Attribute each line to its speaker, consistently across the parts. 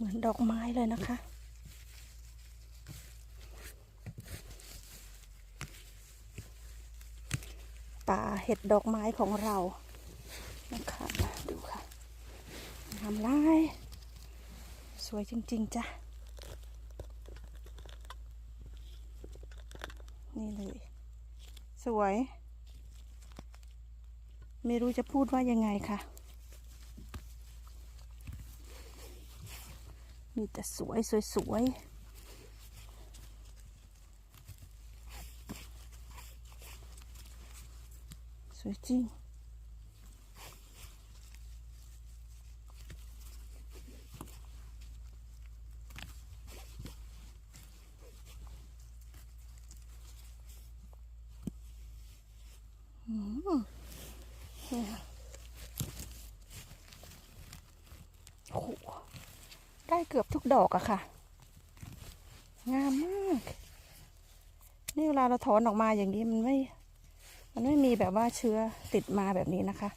Speaker 1: เหมือนดอกไม้เลยนะคะป่าเห็ดดอกไม้ของเรานะคะดูค่ะงามไล่สวยจริง ๆจ้ะนี่เลย สวย ไม่รู้จะพูดว่ายังไงค่ะ มีแต่สวยสวยสวยสวยจริงอืมเนี่ยโอ้โห ได้เกือบทุกดอกอะค่ะ งามมาก นี่เวลาเราถอนออกมาอย่างนี้มันไม่ มันไม่มีแบบว่าเชื้อติดมาแบบนี้นะคะ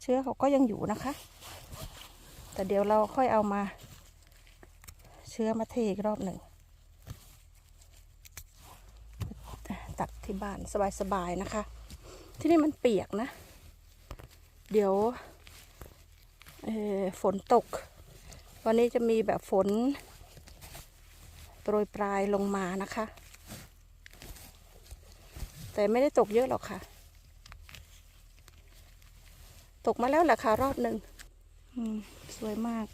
Speaker 1: เชื้อเขาก็ยังอยู่นะคะ แต่เดี๋ยวเราค่อยเอามา เชื้อมาเทอีกรอบหนึ่ง ตัดที่บ้านสบายๆนะคะ ที่นี่มันเปียกนะ เดี๋ยว ฝนตก วันนี้จะมีแบบฝน โปรยปลายลงมานะคะ แต่ไม่ได้ตกเยอะหรอกค่ะ ตกมาแล้วแหละค่ะรอบหนึ่งสวยมาก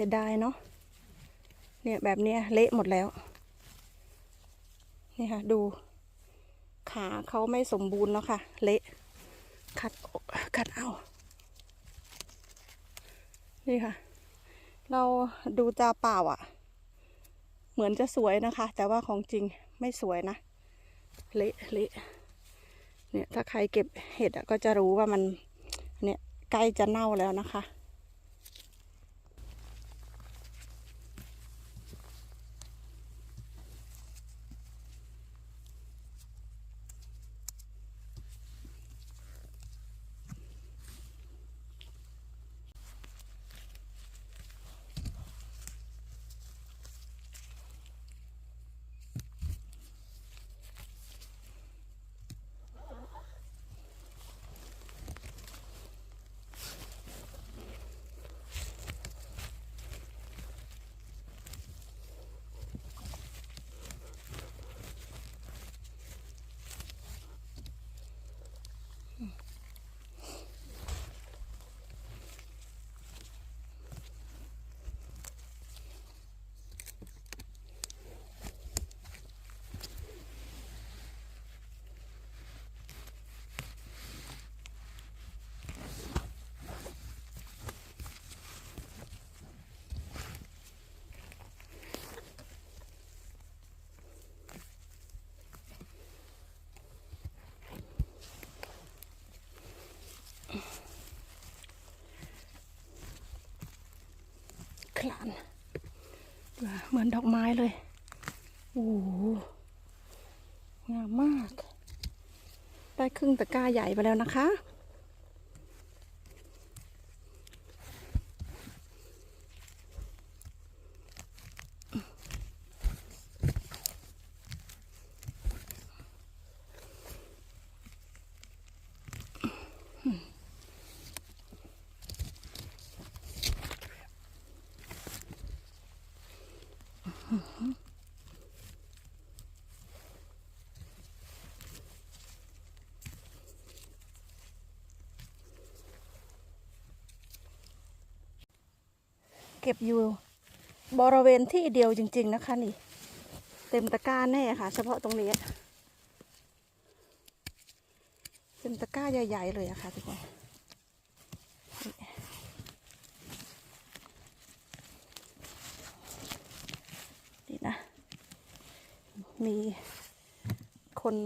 Speaker 1: สียดายเนาะเนี่ยแบบเนี้ยเละหมดแล้ว นี่ค่ะ ดู ขาเขาไม่สมบูรณ์แล้วค่ะ เละคัดออกคัดเอา นี่ค่ะ เราดูตาเปล่าอะ่ะ เหมือนจะสวยนะคะ แต่ว่าของจริงไม่สวยนะ เละเละเนี่ยถ้าใครเก็บเห็ดอะก็จะรู้ว่ามัน เนี่ยใกล้จะเน่าแล้วนะคะ คลานเหมือนดอกไม้เลย โอ้งามมาก ได้ครึ่งตะกร้าใหญ่ไปแล้วนะคะ เก็บอยู่บริเวณที่เดียวจริง ๆ นะคะนี่ เต็มตะกร้าแน่ค่ะ เฉพาะตรงนี้ เต็มตะกร้าใหญ่ ๆ เลยอะค่ะทุกคนนะ มีคน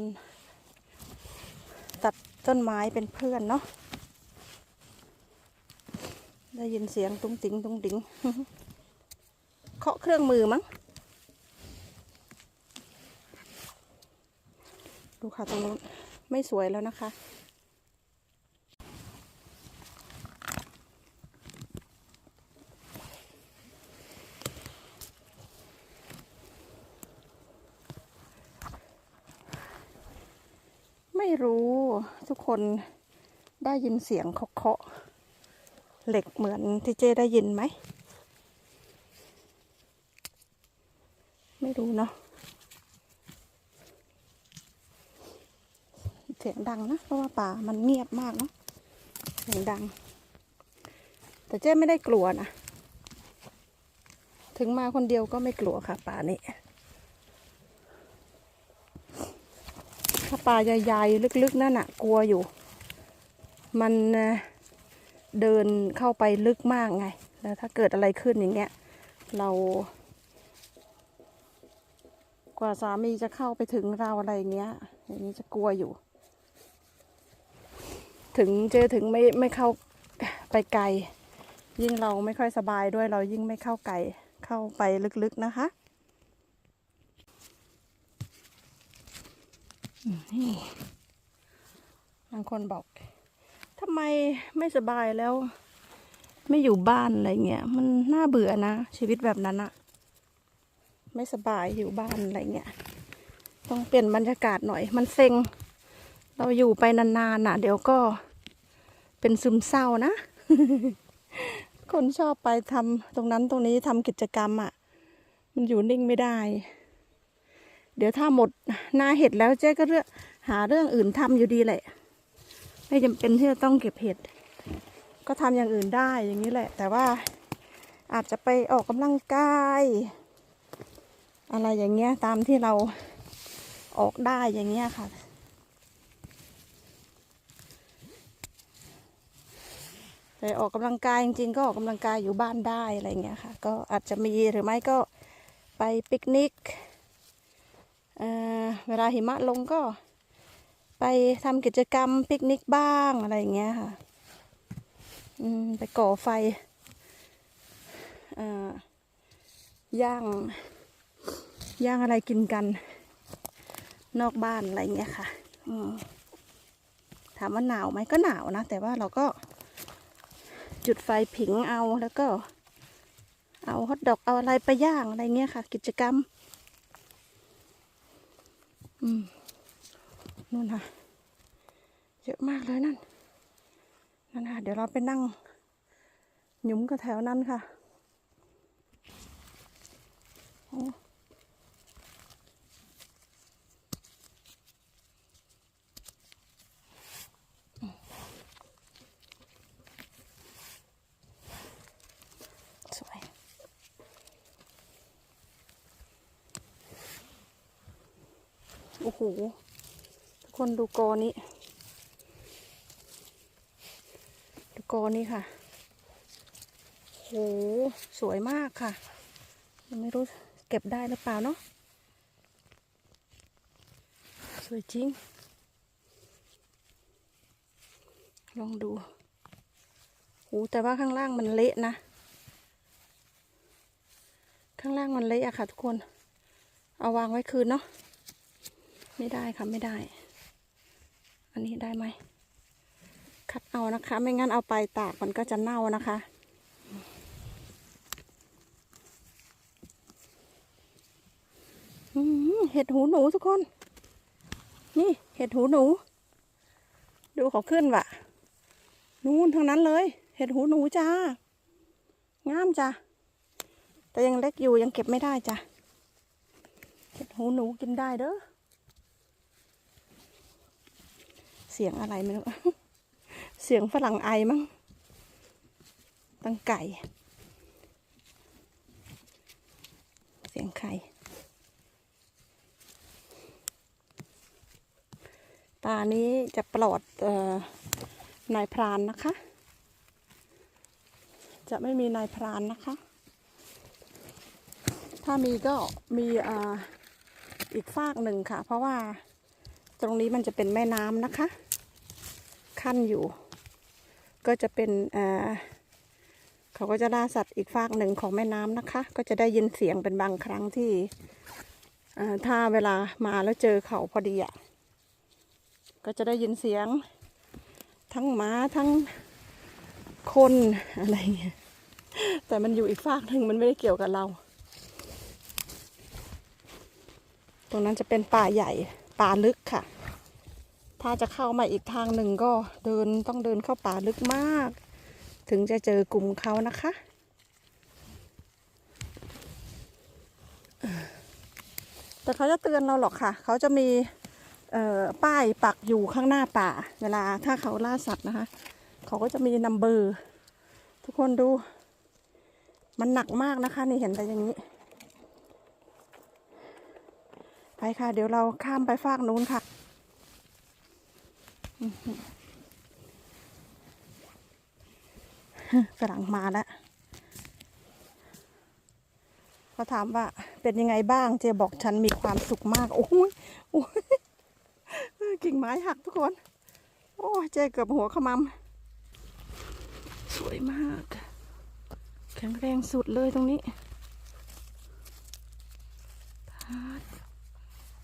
Speaker 1: ตัดต้นไม้เป็นเพื่อนเนาะได้ยินเสียงตุ้งติ๋งตุ้งติ๋งเคาะเครื่องมือมั้งดูค่ะตรงนู้นไม่สวยแล้วนะคะ ไม่รู้ทุก คนได้ยินเสียงเคาะเหล็กเหมือนที่เจได้ยินไหม ไม่รู้เนาะเสียงดังนะ เพราะว่าป่ามันเงียบมากเนาะเสียงดัง แต่เจ๊ไม่ได้กลัวนะ ถึงมาคนเดียวก็ไม่กลัวค่ะป่านี้ ป่าใหญ่ๆลึกๆนั่นน่ะกลัวอยู่ มันเดินเข้าไปลึกมากไง แล้วถ้าเกิดอะไรขึ้นอย่างเงี้ย เรา กว่าสามีจะเข้าไปถึงเราอะไรเงี้ย อย่างนี้จะกลัวอยู่ ถึงเจอถึงไม่ไม่เข้าไปไกล ยิ่งเราไม่ค่อยสบายด้วยเรายิ่งไม่เข้าไกลเข้าไปลึกๆนะคะอืมนี่ บางคนบอกทำไมไม่สบายแล้ว ไม่อยู่บ้านอะไรเงี้ย มันน่าเบื่อนะ ชีวิตแบบนั้นอะไม่สบายอยู่บ้านอะไรเงี้ยต้องเปลี่ยนบรรยากาศหน่อย มันเซ็ง เราอยู่ไปนานๆน่ะ เดี๋ยวก็เป็นซึมเศร้านะ คนชอบไปทำตรงนั้นตรงนี้ทำกิจกรรมอะ มันอยู่นิ่งไม่ได้ เดี๋ยวถ้าหมดหนาเห็ดแล้วเจ๊ก็เลือกหาเรื่องอื่นทำอยู่ดีแหละ ไม่จำเป็นที่จะต้องเก็บเห็ด ก็ทำอย่างอื่นได้อย่างนี้แหละ แต่ว่าอาจจะไปออกกำลังกายอะไรอย่างเงี้ยตามที่เราออกได้อย่างเงี้ยค่ะ แต่ออกกำลังกายจริงๆก็ออกกำลังกายอยู่บ้านได้อะไรเงี้ยค่ะ ก็อาจจะมีหรือไม่ก็ไปปิกนิก เวลาหิมะลงก็ ไปทำกิจกรรมปิกนิกบ้างอะไรอย่างเงี้ยค่ะไปก่อไฟอย่างย่างอะไรกินกัน นอกบ้านอะไรอย่างเงี้ยค่ะถามว่าหนาวไหมก็หนาวนะ แต่ว่าเราก็จุดไฟผิงเอาแล้วก็ เอาฮอทดอกเอาอะไรไปย่างอะไรเงี้ยค่ะ กิจกรรม อืมนู่นค่ะ เยอะมากเลยนั่น นั่นค่ะ เดี๋ยวเราไปนั่ง หยุมกับแถวนั้นค่ะโอ้ โอ้โห ทุกคนดูกอนี้ ดูกอนี้ค่ะโหสวยมากค่ะ ยังไม่รู้เก็บได้หรือเปล่าเนาะ สวยจริง ลองดูโหแต่ว่าข้างล่างมันเละนะ ข้างล่างมันเละอะค่ะทุกคน เอาวางไว้คืนเนาะ ไม่ได้ค่ะไม่ได้ อันนี้ได้ไหม คัดเอานะคะ ไม่งั้นเอาไปตากมันก็จะเน่านะคะ เห็ดหูหนูทุกคน นี่เห็ดหูหนู ดูเขาขึ้นว่ะนู่นทางนั้นเลย เห็ดหูหนูจ้างามจ้ะแต่ยังเล็กอยู่ยังเก็บไม่ได้จ้ะเห็ดหูหนูกินได้เด้อ เสียงอะไรไม่รู้เสียงฝรั่งไอมั้งตั้งไก่ เสียงไข่ตานี้จะปลอดออนายพรานนะคะ จะไม่มีนายพรานนะคะ ถ้ามีก็มีอ่ออีกฝากหนึ่งค่ะ เพราะว่าตรงนี้มันจะเป็นแม่น้ำนะคะ ขั้นอยู่ ก็จะเป็นเอ่อเขาก็จะล่าสัตว์อีกฝากหนึ่งของแม่น้ำนะคะ ก็จะได้ยินเสียงเป็นบางครั้งที่ถ้าเวลามาแล้วเจอเขาพอดีอะก็จะได้ยินเสียงทั้งหมาทั้งคนอะไรเงี้ยแต่มันอยู่อีกฝากหนึ่งมันไม่ได้เกี่ยวกับเรา ตรงนั้นจะเป็นป่าใหญ่ป่าลึกค่ะ ถ้าจะเข้ามาอีกทางหนึ่งก็เดินต้องเดินเข้าป่าลึกมาก ถึงจะเจอกลุ่มเขานะคะ แต่เขาจะเตือนเราหรอกค่ะ เขาจะมีป้ายปักอยู่ข้างหน้าป่า เวลาถ้าเขาล่าสัตว์นะคะ เขาก็จะมีนัมเบอร์ทุกคนดู มันหนักมากนะคะ นี่เห็นแต่อย่างนี้ ไปค่ะ เดี๋ยวเราข้ามไปฟากนู้นค่ะ ฝรั่งมาแล้วเขาถามว่าเป็นยังไงบ้าง เจบอกฉันมีความสุขมาก โอ้ยโอ้ยกิ่งไม้หักทุกคน โอ้เจเกือบหัวขมำสวยมาก แข็งแรงสุดเลยตรงนี้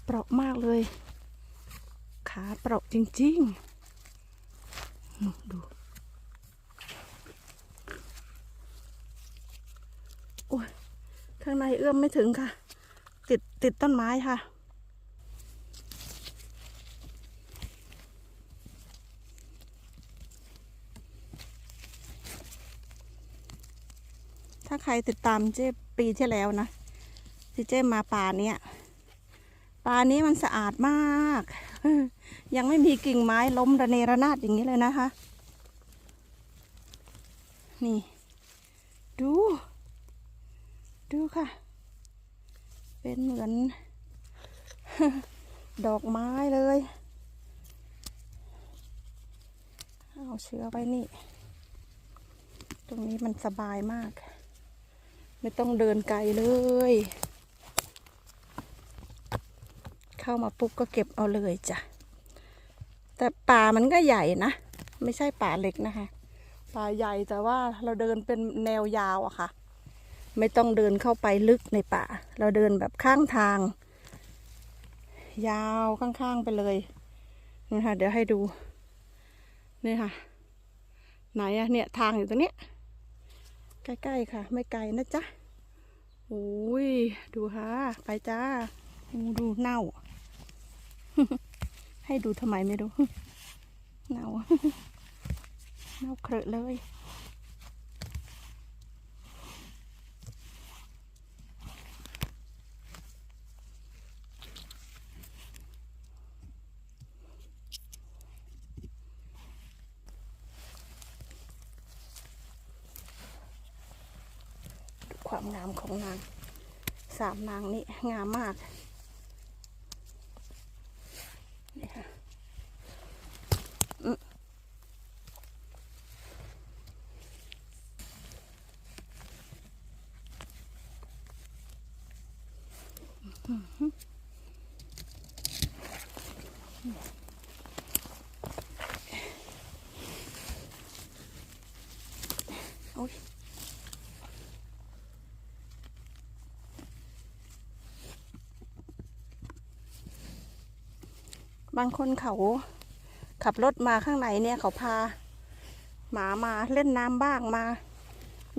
Speaker 1: เปราะมากเลย ขาเปราะจริง ๆ ดูโอ้ยข้างในเอื้อมไม่ถึงค่ะ ติดติดต้นไม้ค่ะถ้าใครติดตามเจ๊ปีที่แล้วนะที่เจ๊มาป่าเนี้ย ป่านี้มันสะอาดมาก ยังไม่มีกิ่งไม้ล้มระเนระนาดอย่างนี้เลยนะคะ นี่ ดู ดูค่ะ เป็นเหมือน ดอกไม้เลยเอาเชื้อไว้นี่ ตรงนี้มันสบายมาก ไม่ต้องเดินไกลเลย เข้ามาปุ๊บก็เก็บเอาเลยจ้ะ แต่ป่ามันก็ใหญ่นะ ไม่ใช่ป่าเล็กนะคะ ป่าใหญ่แต่ว่าเราเดินเป็นแนวยาวอะค่ะ ไม่ต้องเดินเข้าไปลึกในป่า เราเดินแบบข้างทาง ยาวข้างๆไปเลยนี่ค่ะ เดี๋ยวให้ดู นี่ค่ะ ไหนอะเนี่ยทางอยู่ตรงนี้ ใกล้ๆค่ะ ไม่ไกลนะจ๊ะโอ้ย ดูค่ะ ไปจ้า ดูเน่า ให้ดูทำไมไม่รู้เน่าเน่าเครอะเลยความงามของนาง สามนางนี่งามมาก บางคนเขาขับรถมาข้างในเนี่ยเขาพา หมามาเล่นน้ำบ้างมา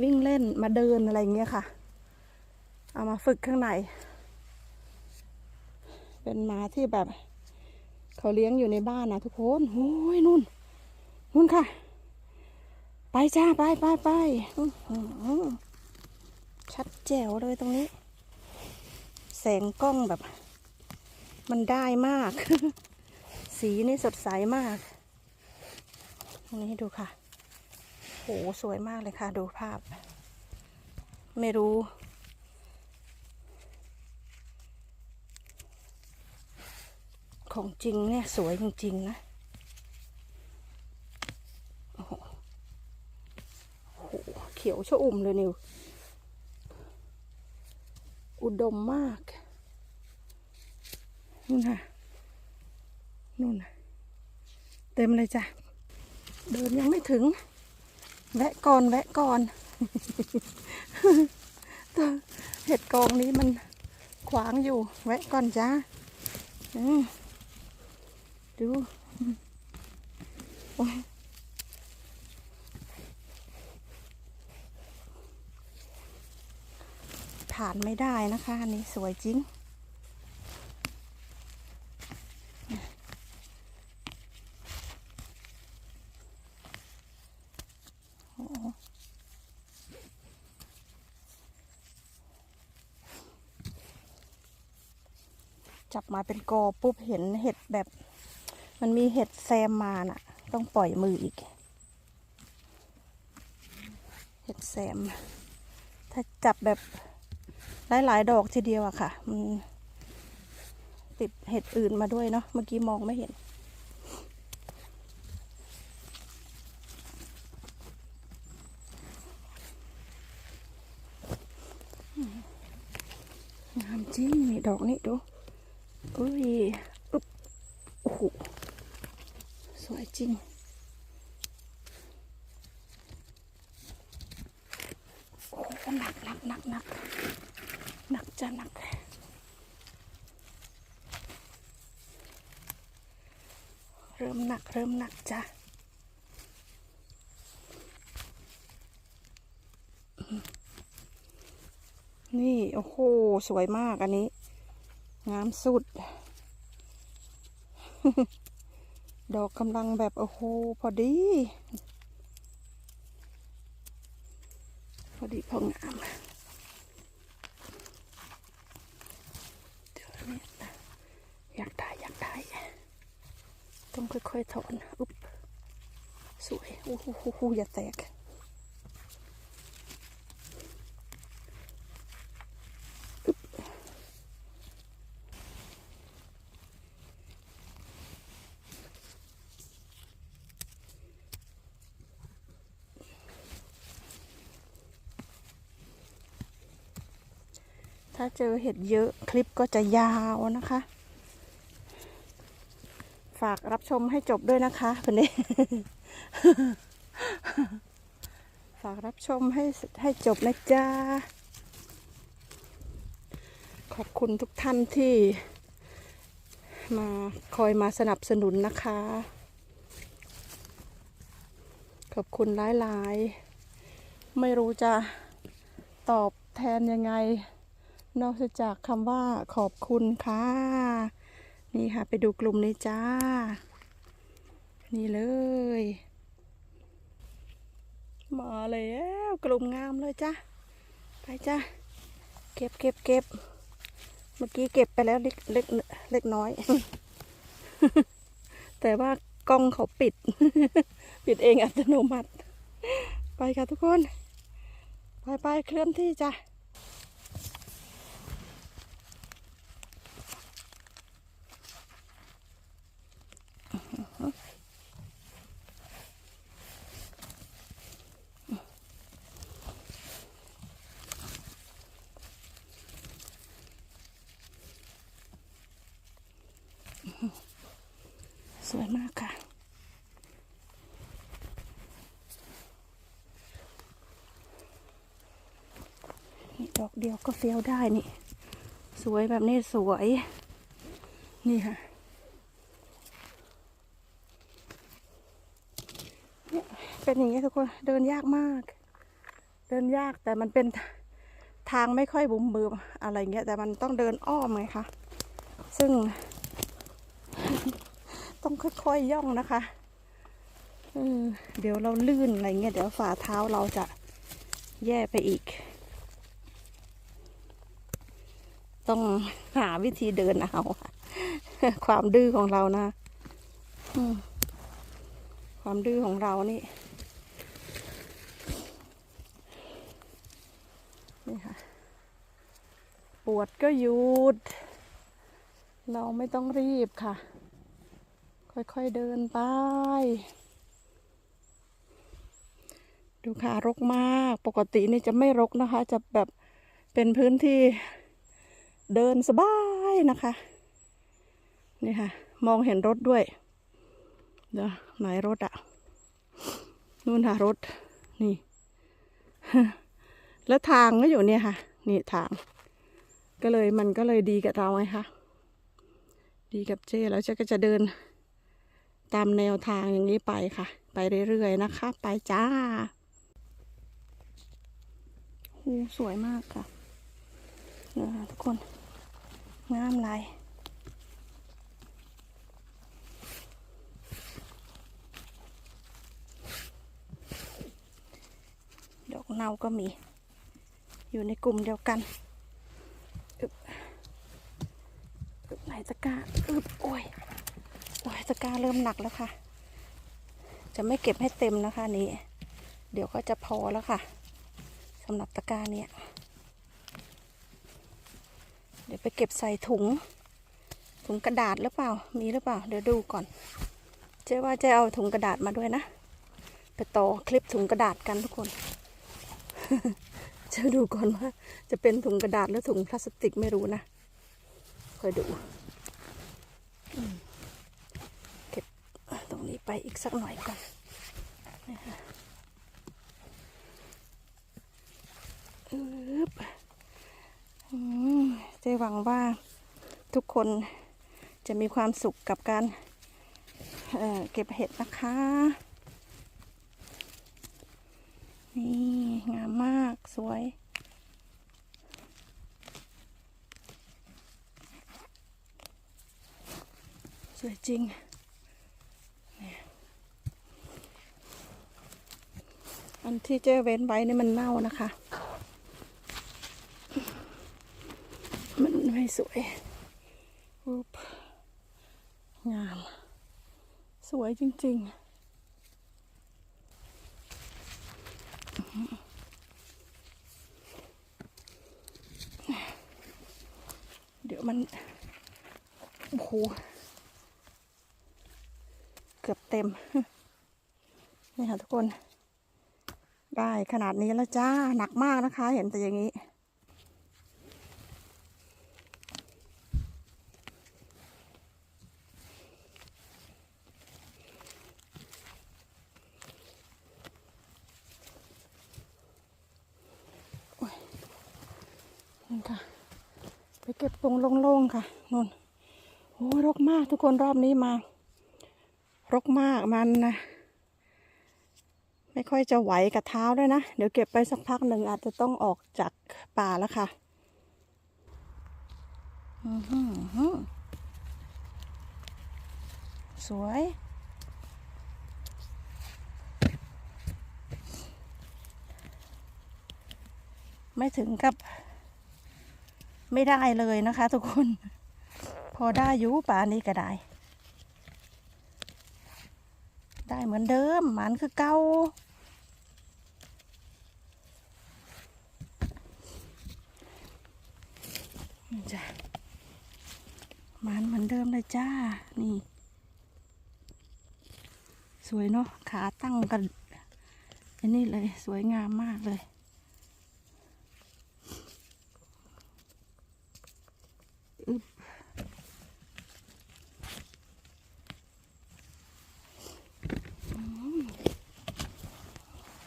Speaker 1: วิ่งเล่นมาเดินอะไรเงี้ยค่ะ เอามาฝึกข้างใน เป็นหมาที่แบบเขาเลี้ยงอยู่ในบ้านนะทุกคนโอ้ยนู่นนู่นค่ะ ไปจ้าไปไปไปชัดแจ๋วเลยตรงนี้ แสงกล้องแบบ มันได้มาก สีนี่สดใสมาก ตรงนี้ดูค่ะ โห สวยมากเลยค่ะ ดูภาพ ไม่รู้ ของจริงเนี่ย สวยจริง ๆ นะโอ้โหเขียวชอุ่มเลยนิว อุดมมากนู่นค่ะ นู่นเต็มเลยจ้ะ เดินยังไม่ถึง แวะก่อนแวะก่อนเห็ดกองนี้มันขวางอยู่ แวะก่อนจ้าดูผ่านไม่ได้นะคะอันนี้สวยจริง จับ มาเป็นกอปุ๊บเห็นเห็ดแบบ มันมีเห็ดแซมมาน่ะ ต้องปล่อยมืออีก เห็ดแซม ถ้าจับแบบหลายๆดอกทีเดียวอะค่ะ มันติดเห็ดอื่นมาด้วยเนาะเมื่อกี้มองไม่เห็น งามจริงนี่ดอกนี่ดูอุ้ยอึ๊บโอ้โห สวยจริง โอ้โหหนักหนักหนักหนักหนักจะหนัก เริ่มหนักเริ่มหนักจ้ะนี่ โอ้โห สวยมากอันนี้ งามสุด ดอกกำลังแบบ โอ้โห พอดี พอดีพองามอยากได้อยากได้ ต้องค่อยๆถอนอุ๊บสวยโอ้โหอย่าแตกถ้าเจอเห็ดเยอะคลิปก็จะยาวนะคะ ฝากรับชมให้จบด้วยนะคะคนนี้ฝากรับชมให้ให้จบนะจ๊ะ ขอบคุณทุกท่านที่มาคอยมาสนับสนุนนะคะ ขอบคุณหลายๆ ไม่รู้จะตอบแทนยังไง นอกจากคำว่าขอบคุณค่ะ นี่ค่ะ ไปดูกลุ่มนี้จ้า นี่เลย มาแล้วกลุ่มงามเลยจ้าไปจ้าเก็บเก็บเก็บเมื่อกี้เก็บไปแล้วเล็กเล็กเล็กน้อย แต่ว่ากล้องเขาปิด ปิดเองอัตโนมัติ ไปค่ะทุกคน ไปไปเคลื่อนที่จ้ะ สวยมากค่ะ นี่ดอกเดียวก็เฟี้ยวได้นี่ สวยแบบนี้สวย นี่ค่ะเนี่ยเป็นอย่างนี้ยทุกคนเดินยากมาก เดินยากแต่มันเป็นทางไม่ค่อยบุ๋มบืมอะไรเงี้ยแต่มันต้องเดินอ้อมไงคะซึ่ง ค่อยๆย่องนะคะเออเดี๋ยวเราลื่นอะไรเงี้ยเดี๋ยวฝ่าเท้าเราจะแย่ไปอีก ต้องหาวิธีเดินเอาความดื้อของเรานะความดื้อของเรานี่นี่ค่ะปวดก็หยุด เราไม่ต้องรีบค่ะ ค่อยๆเดินไป ดูค่ะรกมาก ปกตินี่จะไม่รกนะคะ จะแบบเป็นพื้นที่เดินสบายนะคะ นี่ค่ะ มองเห็นรถด้วย เดี๋ยวไหนรถอะนู่นค่ะรถ นี่ แล้วทางก็อยู่เนี่ยค่ะ นี่ทาง ก็เลยมันก็เลยดีกับเราไงคะดีกับเจ้แล้วเจ้ก็จะเดิน ตามแนวทางอย่างนี้ไปค่ะ ไปเรื่อยๆนะคะ ไปจ้าโอ้สวยมากค่ะนะทุกคนงามลายดอกเนาก็มี อยู่ในกลุ่มเดียวกันอึบอึบไหนตะก้าอึบโอ้ย อ้ยตะกร้าเริ่มหนักแล้วค่ะ จะไม่เก็บให้เต็มนะคะนี้ เดี๋ยวก็จะพอแล้วค่ะสำหรับตะกร้าเนี้ยเดี๋ยวไปเก็บใส่ถุง ถุงกระดาษหรือเปล่า มีหรือเปล่า เดี๋ยวดูก่อน เจ๊ว่าเจะเอาถุงกระดาษมาด้วยนะ ไปต่อคลิปถุงกระดาษกันทุกคน จะดูก่อนว่า จะเป็นถุงกระดาษหรือถุงพลาสติกไม่รู้นะคอยดู อืม ตรงนี้ไปอีกสักหน่อยก่อนนะคะอึบเจ๊หวังว่าทุกคนจะมีความสุขกับการเเก็บเห็ดนะคะ นี่งามมากสวยสวยจริงเนี่ย อันที่เจ๊เว้นไว้นี่มันเน่านะคะ มันไม่สวยอุ๊บงาม สวยจริง ๆเดี๋ยวมัน โอ้โห เกือบเต็ม นี่ค่ะทุกคน ได้ขนาดนี้แล้วจ้า หนักมากนะคะ เห็นแต่อย่างนี้นี่ค่ะ ไปเก็บตรงโล่งๆค่ะนุ่นโอ้รกมากทุกคนรอบนี้มา รกมากมันนะ ไม่ค่อยจะไหวกับเท้าด้วยนะ เดี๋ยวเก็บไปสักพักหนึ่งอาจจะต้องออกจากป่าแล้วค่ะอื้อหือหือสวย ไม่ถึงกับ ไม่ได้เลยนะคะทุกคน พอได้อยุป่านี้ก็ได้ ได้เหมือนเดิมหมันคือเก่า จ้ะมันเหมือนเดิมเลยจ้า นี่ สวยเนาะ ขาตั้งกันอันนี้เลย สวยงามมากเลย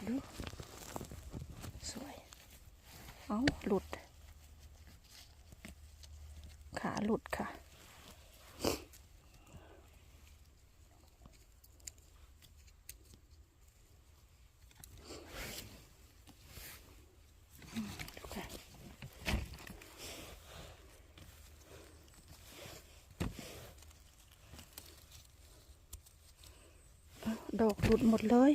Speaker 1: ดูสวย เอาหลุด ขาหลุดค่ะ อืมดูค่ะเอา ดอกหลุดหมดเลย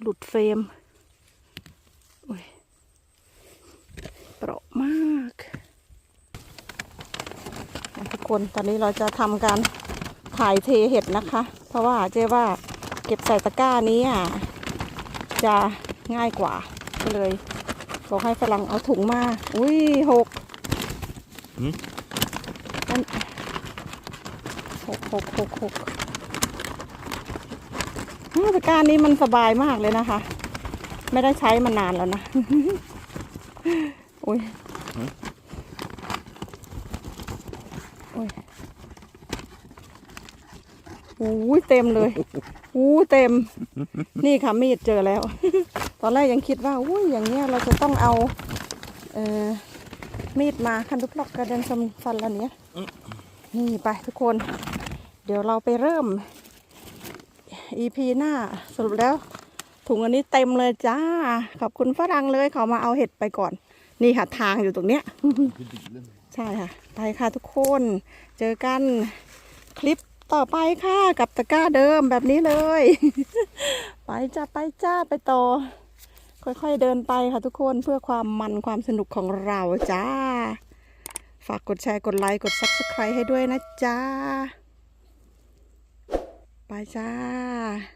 Speaker 1: หลุดเฟรมโอ้ยเปราะมากทุกคนตอนนี้เราจะทำการถ่ายเทเห็ดนะคะ เพราะว่าเจ๊ว่าเก็บใส่ตะกร้านี้อะจะง่ายกว่าก็เลยบอกให้ฝรั่งเอาถุงมา อุ้ยหก
Speaker 2: หืม
Speaker 1: อันห กหกหกหกอ้าวตะกร้านี้มันสบายมากเลยนะคะ ไม่ได้ใช้มานานแล้วนะอุ้ยอุ้ยอู้ยเต็มเลยอู้เต็ม นี่ค่ะมีดเจอแล้ว ตอนแรกยังคิดว่าอุ้ยอย่างเงี้ยเราจะต้องเอา เออมีดมาคันทุกลอกกระเด็นสมฟันแล้วเนี้ยนี่ไปทุกคน เดี๋ยวเราไปเริ่ม EP หน้าสรุปแล้ว ถุงอันนี้เต็มเลยจ้า ขอบคุณฝรั่งเลยเขามาเอาเห็ดไปก่อน นี่ค่ะทางอยู่ตรงเนี้ย ใช่ค่ะ ไปค่ะทุกคน เจอกันคลิปต่อไปค่ะกับตะกร้าเดิมแบบนี้เลย ไปจ้าไปจ้าไปต่อ ค่อยๆเดินไปค่ะทุกคนเพื่อความมันความสนุกของเราจ้า ฝากกดแชร์กดไลค์กด Subscribe ให้ด้วยนะจ้า ไปจ้า